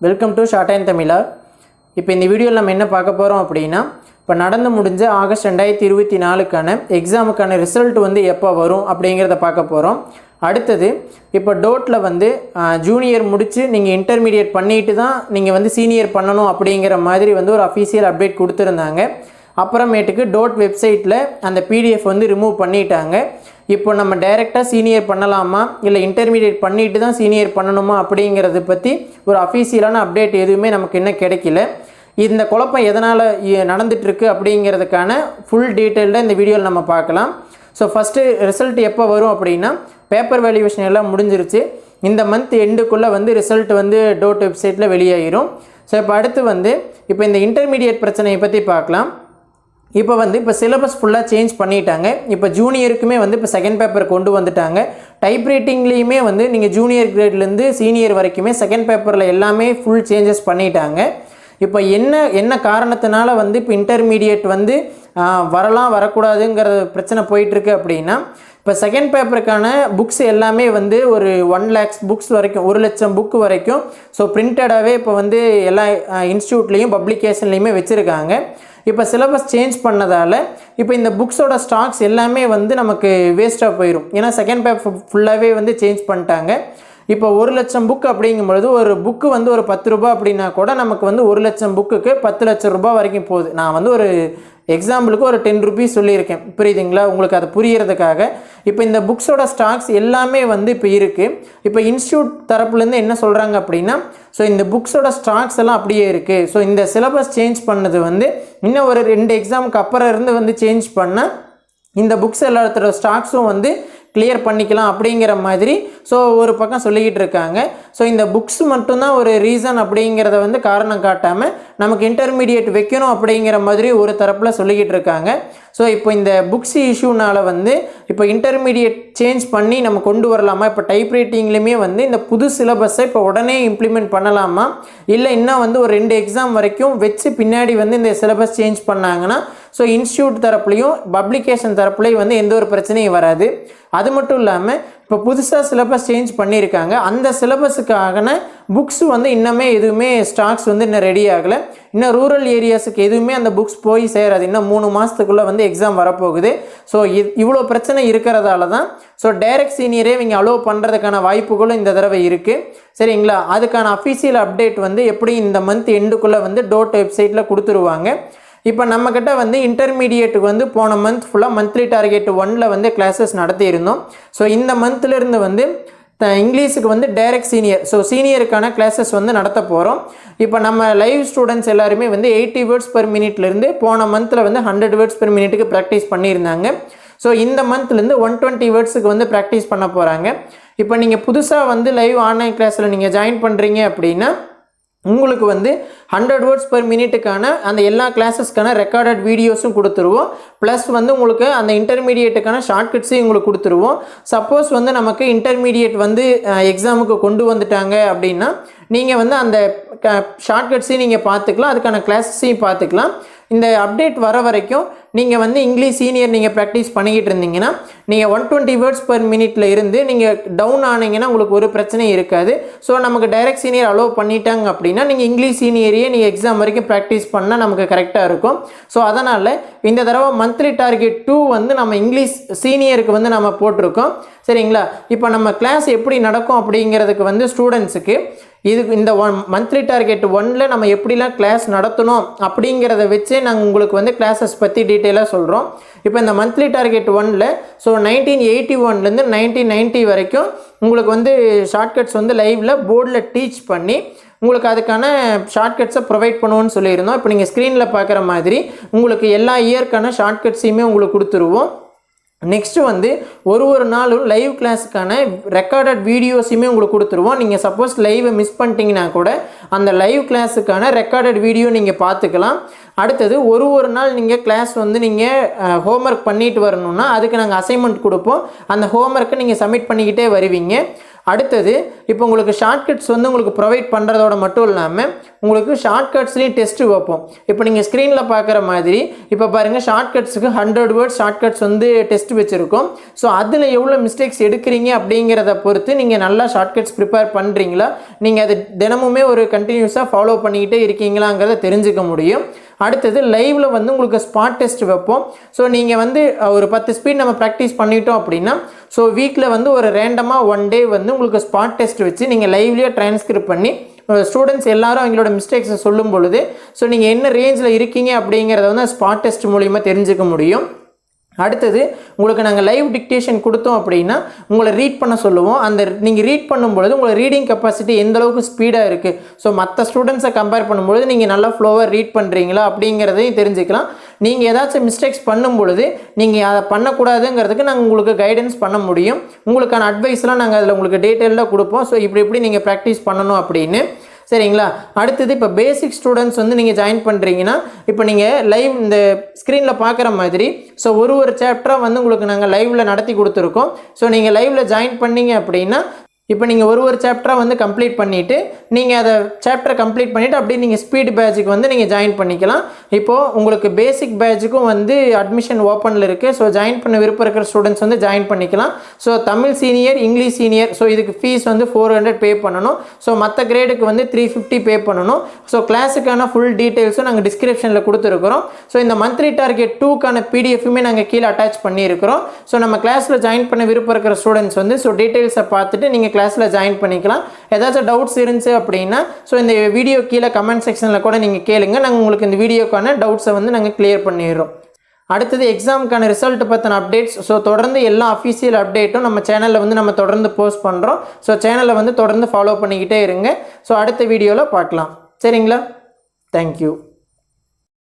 Welcome to short and தமிழா இப்போ இந்த வீடியோவில் நம்ம என்ன பார்க்க போகிறோம் அப்படின்னா இப்போ நடந்து முடிஞ்ச ஆகஸ்ட் ரெண்டாயிரத்தி இருபத்தி நாலுக்கான எக்ஸாமுக்கான ரிசல்ட் வந்து எப்போ வரும் அப்படிங்கிறத பார்க்க போகிறோம் அடுத்தது இப்போ டோட்டில் வந்து ஜூனியர் முடித்து நீங்கள் இன்டர்மீடியட் பண்ணிட்டு தான் நீங்கள் வந்து சீனியர் பண்ணணும் அப்படிங்கிற மாதிரி வந்து ஒரு அஃபீஷியல் அப்டேட் கொடுத்துருந்தாங்க. அப்புறமேட்டுக்கு டோட் வெப்சைட்டில் அந்த பிடிஎஃப் வந்து ரிமூவ் பண்ணிட்டாங்க. இப்போ நம்ம டைரெக்டாக சீனியர் பண்ணலாமா? இல்லை இன்டர்மீடியட் பண்ணிட்டு தான் சீனியர் பண்ணணுமா அப்படிங்கிறத பற்றி ஒரு அஃபீஷியலான அப்டேட் எதுவுமே நமக்கு இன்னும் கிடைக்கல. இந்த குழப்பம் எதனால் நடந்துகிட்ருக்கு அப்படிங்கிறதுக்கான ஃபுல் டீட்டெயில்டாக இந்த வீடியோவில் நம்ம பார்க்கலாம். ஸோ ஃபஸ்ட்டு ரிசல்ட் எப்போ வரும் அப்படின்னா பேப்பர் வேல்யூவேஷன் எல்லாம் முடிஞ்சிருச்சு. இந்த மந்த் எண்டுக்குள்ளே வந்து ரிசல்ட் வந்து டோட் வெப்சைட்டில் வெளியாகிரும் ஸோ இப்போ அடுத்து வந்து இப்போ இந்த இன்டர்மீடியட் பிரச்சனையை பற்றி பார்க்கலாம். இப்போ வந்து இப்போ சிலபஸ் ஃபுல்லாக சேஞ்ச் பண்ணிட்டாங்க. இப்போ ஜூனியருக்குமே வந்து இப்போ செகண்ட் பேப்பர் கொண்டு வந்துட்டாங்க. டைப் ரைட்டிங்லேயுமே வந்து நீங்கள் ஜூனியர் கிரேட்லேருந்து சீனியர் வரைக்குமே செகண்ட் பேப்பரில் எல்லாமே ஃபுல் சேஞ்சஸ் பண்ணிட்டாங்க. இப்போ என்ன என்ன காரணத்தினால வந்து இப்போ இன்டர்மீடியட் வந்து வரலாம் வரக்கூடாதுங்கிற பிரச்சனை போயிட்டுருக்கு அப்படின்னா இப்போ செகண்ட் பேப்பருக்கான புக்ஸ் எல்லாமே வந்து ஒரு ஒன் லேக்ஸ் புக்ஸ் வரைக்கும் ஒரு லட்சம் புக் வரைக்கும் ஸோ பிரிண்டடாகவே இப்போ வந்து எல்லா இன்ஸ்டியூட்லேயும் பப்ளிகேஷன்லேயுமே வச்சுருக்காங்க. இப்போ சிலபஸ் சேஞ்ச் பண்ணதால் இப்போ இந்த புக்ஸோட ஸ்டாக்ஸ் எல்லாமே வந்து நமக்கு வேஸ்ட்டாக போயிடும் ஏன்னா செகண்ட் பேப்பர் ஃபுல்லாகவே வந்து சேஞ்ச் பண்ணிட்டாங்க. இப்போ ஒரு லட்சம் புக் அப்படிங்கும்பொழுது ஒரு புக்கு வந்து ஒரு பத்து ரூபாய் அப்படின்னா கூட நமக்கு வந்து ஒரு லட்சம் புக்குக்கு பத்து லட்சம் ரூபாய் வரைக்கும் போகுது. நான் வந்து ஒரு எக்ஸாம்பிளுக்கு ஒரு டென் ருபீஸ் சொல்லியிருக்கேன். புரியுதுங்களா? உங்களுக்கு அது புரியறதுக்காக. இப்போ இந்த புக்ஸோட ஸ்டாக்ஸ் எல்லாமே வந்து இப்போ இருக்குது இப்போ இன்ஸ்டியூட் தரப்புலேருந்து என்ன சொல்கிறாங்க அப்படின்னா ஸோ இந்த புக்ஸோட ஸ்டாக்ஸ் எல்லாம் அப்படியே இருக்குது ஸோ இந்த சிலபஸ் சேஞ்ச் பண்ணது வந்து இன்னும் ஒரு ரெண்டு எக்ஸாமுக்கு அப்புறம் இருந்து வந்து சேஞ்ச் பண்ணால் இந்த புக்ஸ் எல்லாத்தோட ஸ்டாக்ஸும் வந்து கிளியர் பண்ணிக்கலாம் அப்படிங்கிற மாதிரி ஸோ ஒரு பக்கம் சொல்லிக்கிட்டு இருக்காங்க. ஸோ இந்த புக்ஸ் மட்டும்தான் ஒரு ரீசன் அப்படிங்கிறத வந்து காரணம் காட்டாமல் நமக்கு இன்டர்மீடியட் வைக்கணும் அப்படிங்கிற மாதிரி ஒரு தரப்பில் சொல்லிக்கிட்டு இருக்காங்க. ஸோ இப்போ இந்த புக்ஸ் இஷ்யூனால் வந்து இப்போ இன்டர்மீடியட் சேஞ்ச் பண்ணி நம்ம கொண்டு வரலாமா? இப்போ டைப் ரைட்டிங்லேயுமே வந்து இந்த புது சிலபஸை இப்போ உடனே இம்ப்ளிமெண்ட் பண்ணலாமா? இல்லை இன்னும் வந்து ஒரு ரெண்டு எக்ஸாம் வரைக்கும் வச்சு பின்னாடி வந்து இந்த சிலபஸ் சேஞ்ச் பண்ணாங்கன்னா ஸோ இன்ஸ்டியூட் தரப்புலையும் பப்ளிகேஷன் தரப்புலையும் வந்து எந்த ஒரு பிரச்சனையும் வராது. அது மட்டும் இல்லாமல் இப்போ புதுசாக சிலபஸ் சேஞ்ச் பண்ணியிருக்காங்க. அந்த சிலபஸுக்கான புக்ஸ் வந்து இன்னுமே எதுவுமே ஸ்டாக்ஸ் வந்து இன்னும் ரெடி ஆகலை. இன்னும் ரூரல் ஏரியாஸுக்கு எதுவுமே அந்த புக்ஸ் போய் சேராது. இன்னும் மூணு மாதத்துக்குள்ளே வந்து எக்ஸாம் வரப்போகுது. ஸோ இது இவ்வளோ பிரச்சனை இருக்கிறதால தான் ஸோ டைரக்ட் சீனியரே இவங்க அலோவ் பண்ணுறதுக்கான வாய்ப்புகளும் இந்த தடவை இருக்குது சரிங்களா? அதுக்கான அஃபீஷியல் அப்டேட் வந்து எப்படி இந்த மந்த் எண்டுக்குள்ளே வந்து டோட் வெப்சைட்டில் கொடுத்துருவாங்க. இப்போ நம்மக்கிட்ட வந்து இன்டர்மீடியேட்டுக்கு வந்து போன மந்த் ஃபுல்லாக மந்த்லி டார்கெட் ஒனில் வந்து கிளாஸஸ் நடத்தியிருந்தோம். ஸோ இந்த மந்த்லேருந்து வந்து த- இங்கிலீஷுக்கு வந்து டைரக்ட் சீனியர் ஸோ சீனியருக்கான கிளாஸஸ் வந்து நடத்த போகிறோம் இப்போ நம்ம லைவ் ஸ்டூடெண்ட்ஸ் எல்லாருமே வந்து எயிட்டி வேர்ட்ஸ் பெர் மினிட்லேருந்து போன மந்தில் வந்து ஹண்ட்ரட் வேர்ட்ஸ் பெர் மினிட்டுக்கு ப்ராக்டிஸ் பண்ணியிருந்தாங்க. ஸோ இந்த மந்த்லேருந்து ஒன் டுவெண்ட்டி வேர்ட்ஸுக்கு வந்து ப்ராக்டிஸ் பண்ண போகிறாங்க இப்போ நீங்கள் புதுசாக வந்து லைவ் ஆன்லைன் கிளாஸில் நீங்கள் ஜாயின் பண்ணுறீங்க அப்படின்னா உங்களுக்கு வந்து ஹண்ட்ரட் வேர்ட்ஸ் பர் மினிட்டுக்கான அந்த எல்லா கிளாஸஸ்க்கான ரெக்கார்டட் வீடியோஸும் கொடுத்துருவோம். ப்ளஸ் வந்து உங்களுக்கு அந்த இன்டர்மீடியேட்டுக்கான ஷார்ட்கட்ஸையும் உங்களுக்கு கொடுத்துருவோம். சப்போஸ் வந்து நமக்கு இன்டர்மீடியேட் வந்து எக்ஸாமுக்கு கொண்டு வந்துட்டாங்க அப்படின்னா நீங்கள் வந்து அந்த ஷார்ட்கட்ஸையும் நீங்கள் பார்த்துக்கலாம் அதுக்கான கிளாஸஸையும் பார்த்துக்கலாம். இந்த அப்டேட் வர வரைக்கும் நீங்கள் வந்து இங்கிலீஷ் சீனியர் நீங்கள் ப்ராக்டிஸ் பண்ணிக்கிட்டு இருந்தீங்கன்னா நீங்கள் ஒன் டுவெண்ட்டி வேர்ட்ஸ் பர் மினிட்ல இருந்து நீங்கள் டவுன் ஆனீங்கன்னா உங்களுக்கு ஒரு பிரச்சனையும் இருக்காது. ஸோ நமக்கு டைரக்ட் சீனியர் அலோவ் பண்ணிட்டாங்க அப்படின்னா நீங்கள் இங்கிலீஷ் சீனியரையே நீங்கள் எக்ஸாம் வரைக்கும் ப்ராக்டிஸ் பண்ணால் நமக்கு கரெக்டாக இருக்கும். ஸோ அதனால் இந்த தடவை மந்த்லி டார்கெட் டூ வந்து நம்ம இங்கிலீஷ் சீனியருக்கு வந்து நம்ம போட்டிருக்கோம். சரிங்களா? இப்போ நம்ம கிளாஸ் எப்படி நடக்கும் அப்படிங்கிறதுக்கு வந்து ஸ்டூடெண்ட்ஸுக்கு இது இந்த ஒன் மந்த்லி டார்கெட் ஒன்னில் நம்ம எப்படிலாம் கிளாஸ் நடத்தணும் அப்படிங்கிறத வச்சு நாங்கள் உங்களுக்கு வந்து கிளாஸஸ் பற்றி டீட்டெயிலாக சொல்கிறோம் இப்போ இந்த மந்த்லி டார்கெட் ஒன்னில் ஸோ நைன்டீன் எயிட்டி ஒன்லேருந்து நைன்டீன் நைன்ட்டி வரைக்கும் உங்களுக்கு வந்து ஷார்ட்கட்ஸ் வந்து லைவில் போர்டில் டீச் பண்ணி உங்களுக்கு அதுக்கான ஷார்ட்கட்ஸை ப்ரொவைட் பண்ணுவோன்னு சொல்லியிருந்தோம். இப்போ நீங்கள் ஸ்க்ரீனில் பார்க்குற மாதிரி உங்களுக்கு எல்லா இயர்க்கான ஷார்ட்கட்ஸையுமே உங்களுக்கு கொடுத்துருவோம். நெக்ஸ்ட்டு வந்து ஒரு ஒரு நாளும் லைவ் கிளாஸுக்கான ரெக்கார்டட் வீடியோஸுமே உங்களுக்கு கொடுத்துருவோம். நீங்கள் சப்போஸ் லைவை மிஸ் பண்ணிட்டீங்கன்னா கூட அந்த லைவ் கிளாஸுக்கான ரெக்கார்டட் வீடியோ நீங்கள் பார்த்துக்கலாம். அடுத்தது ஒரு ஒரு நாள் நீங்கள் கிளாஸ் வந்து நீங்கள் ஹோம்ஒர்க் பண்ணிட்டு வரணும்னா அதுக்கு நாங்கள் அசைன்மெண்ட் கொடுப்போம். அந்த ஹோம்ஒர்க்கை நீங்கள் சப்மிட் பண்ணிக்கிட்டே வருவீங்க. அடுத்தது இப்போ உங்களுக்கு ஷார்ட்கட்ஸ் வந்து உங்களுக்கு ப்ரொவைட் பண்ணுறதோட மட்டும் இல்லாமல் உங்களுக்கு ஷார்ட்கட்ஸ்லேயும் டெஸ்ட்டு வைப்போம். இப்போ நீங்கள் ஸ்க்ரீனில் பார்க்குற மாதிரி இப்போ பாருங்கள் ஷார்ட்கட்ஸுக்கு ஹண்ட்ரட் வேர்ட்ஸ் ஷார்ட்கட்ஸ் வந்து டெஸ்ட் வச்சுருக்கோம். ஸோ அதில் எவ்வளோ மிஸ்டேக்ஸ் எடுக்கிறீங்க அப்படிங்கிறத பொறுத்து நீங்கள் நல்லா ஷார்ட்கட்ஸ் ப்ரிப்பேர் பண்ணுறீங்களா நீங்கள் அது தினமுமே ஒரு கண்டினியூஸாக ஃபாலோ பண்ணிக்கிட்டே இருக்கீங்களாங்கிறத தெரிஞ்சுக்க முடியும். அடுத்தது லைவில் வந்து உங்களுக்கு ஸ்பாட் டெஸ்ட் வைப்போம். ஸோ நீங்கள் வந்து ஒரு பத்து ஸ்பீட் நம்ம ப்ராக்டிஸ் பண்ணிட்டோம் அப்படின்னா ஸோ வீக்கில் வந்து ஒரு ரேண்டமாக ஒன் டே வந்து உங்களுக்கு ஸ்பாட் டெஸ்ட் வச்சு நீங்கள் லைவ்லேயே டிரான்ஸ்கிரிப்ட் பண்ணி ஸ்டூடெண்ட்ஸ் எல்லாரும் அவங்களோட மிஸ்டேக்ஸை சொல்லும் பொழுது ஸோ நீங்கள் என்ன ரேஞ்சில் இருக்கீங்க அப்படிங்கிறத வந்து ஸ்பாட் டெஸ்ட் மூலிமா தெரிஞ்சுக்க முடியும். அடுத்தது உங்களுக்கு நாங்கள் லைவ் டிக்டேஷன் கொடுத்தோம் அப்படின்னா உங்களை ரீட் பண்ண சொல்லுவோம். அந்த நீங்கள் ரீட் பண்ணும்பொழுது உங்களை ரீடிங் கெப்பாசிட்டி எந்த அளவுக்கு ஸ்பீடாக இருக்குது ஸோ மற்ற ஸ்டூடெண்ட்ஸை கம்பேர் பண்ணும்பொழுது நீங்கள் நல்லா ஃப்ளோவாக ரீட் பண்ணுறீங்களா அப்படிங்கிறதையும் தெரிஞ்சுக்கலாம். நீங்கள் ஏதாச்சும் மிஸ்டேக்ஸ் பண்ணும் பொழுது நீங்கள் அதை பண்ணக்கூடாதுங்கிறதுக்கு நாங்கள் உங்களுக்கு கைடன்ஸ் பண்ண முடியும். உங்களுக்கான அட்வைஸ்லாம் நாங்கள் அதில் உங்களுக்கு டீட்டெயிலாக கொடுப்போம். ஸோ இப்படி இப்படி நீங்கள் ப்ராக்டிஸ் பண்ணணும் அப்படின்னு. சரிங்களா? அடுத்தது இப்போ பேசிக் ஸ்டூடெண்ட்ஸ் வந்து நீங்கள் ஜாயின் பண்ணுறீங்கன்னா இப்போ நீங்கள் லைவ் இந்த ஸ்க்ரீனில் பார்க்குற மாதிரி ஸோ ஒரு ஒரு சாப்டராக வந்து உங்களுக்கு நாங்கள் லைவில் நடத்தி கொடுத்துருக்கோம். ஸோ நீங்கள் லைவில் ஜாயின் பண்ணீங்க அப்படின்னா இப்போ நீங்கள் ஒரு ஒரு சாப்டராக வந்து கம்ப்ளீட் பண்ணிவிட்டு நீங்கள் அதை சாப்டரை கம்ப்ளீட் பண்ணிவிட்டு அப்படியே நீங்கள் ஸ்பீட் பேட்சுக்கு வந்து நீங்கள் ஜாயின் பண்ணிக்கலாம். இப்போது உங்களுக்கு பேசிக் பேட்சுக்கும் வந்து அட்மிஷன் ஓப்பனில் இருக்குது ஸோ ஜாயின் பண்ண விருப்பம் இருக்கிற ஸ்டூடெண்ட்ஸ் வந்து ஜாயின் பண்ணிக்கலாம். So Tamil senior English senior so இதுக்கு ஃபீஸ் வந்து ஃபோர் ஹண்ட்ரட் பே பண்ணணும். ஸோ மற்ற கிரேடுக்கு வந்து த்ரீ ஃபிஃப்டி பே பண்ணணும். ஸோ கிளாஸுக்கான ஃபுல் டீட்டெயில்ஸும் நாங்கள் டிஸ்கிரிப்ஷனில் கொடுத்துருக்குறோம். ஸோ இந்த மந்த்லி டார்கெட் டூக்கான பிடிஎஃப்புமே நாங்கள் கீழே அட்டாச் பண்ணியிருக்கிறோம். ஸோ நம்ம கிளாஸில் ஜாயின் பண்ண விருப்பம் இருக்கிற ஸ்டூடெண்ட்ஸ் வந்து ஸோ டீட்டெயில்ஸை பார்த்துட்டு நீங்கள் கிளாஸில் ஜாயின் பண்ணிக்கலாம். ஏதாச்சும் டவுட்ஸ் இருந்துச்சு அப்படின்னா ஸோ இந்த வீடியோ கீழே கமெண்ட் செக்ஷனில் கூட நீங்கள் கேளுங்க. நாங்கள் உங்களுக்கு இந்த வீடியோக்கான டவுட்ஸை வந்து நாங்கள் கிளியர் பண்ணிடுறோம். அடுத்தது எக்ஸாமுக்கான ரிசல்ட் பற்றின அப்டேட்ஸ் ஸோ தொடர்ந்து எல்லா அஃபீஷியல் அப்டேட்டும் நம்ம சேனலில் வந்து நம்ம தொடர்ந்து போஸ்ட் பண்ணுறோம் ஸோ சேனலை வந்து தொடர்ந்து ஃபாலோ பண்ணிக்கிட்டே இருங்க. ஸோ அடுத்த வீடியோவில் பார்க்கலாம். சரிங்களா? தேங்க்யூ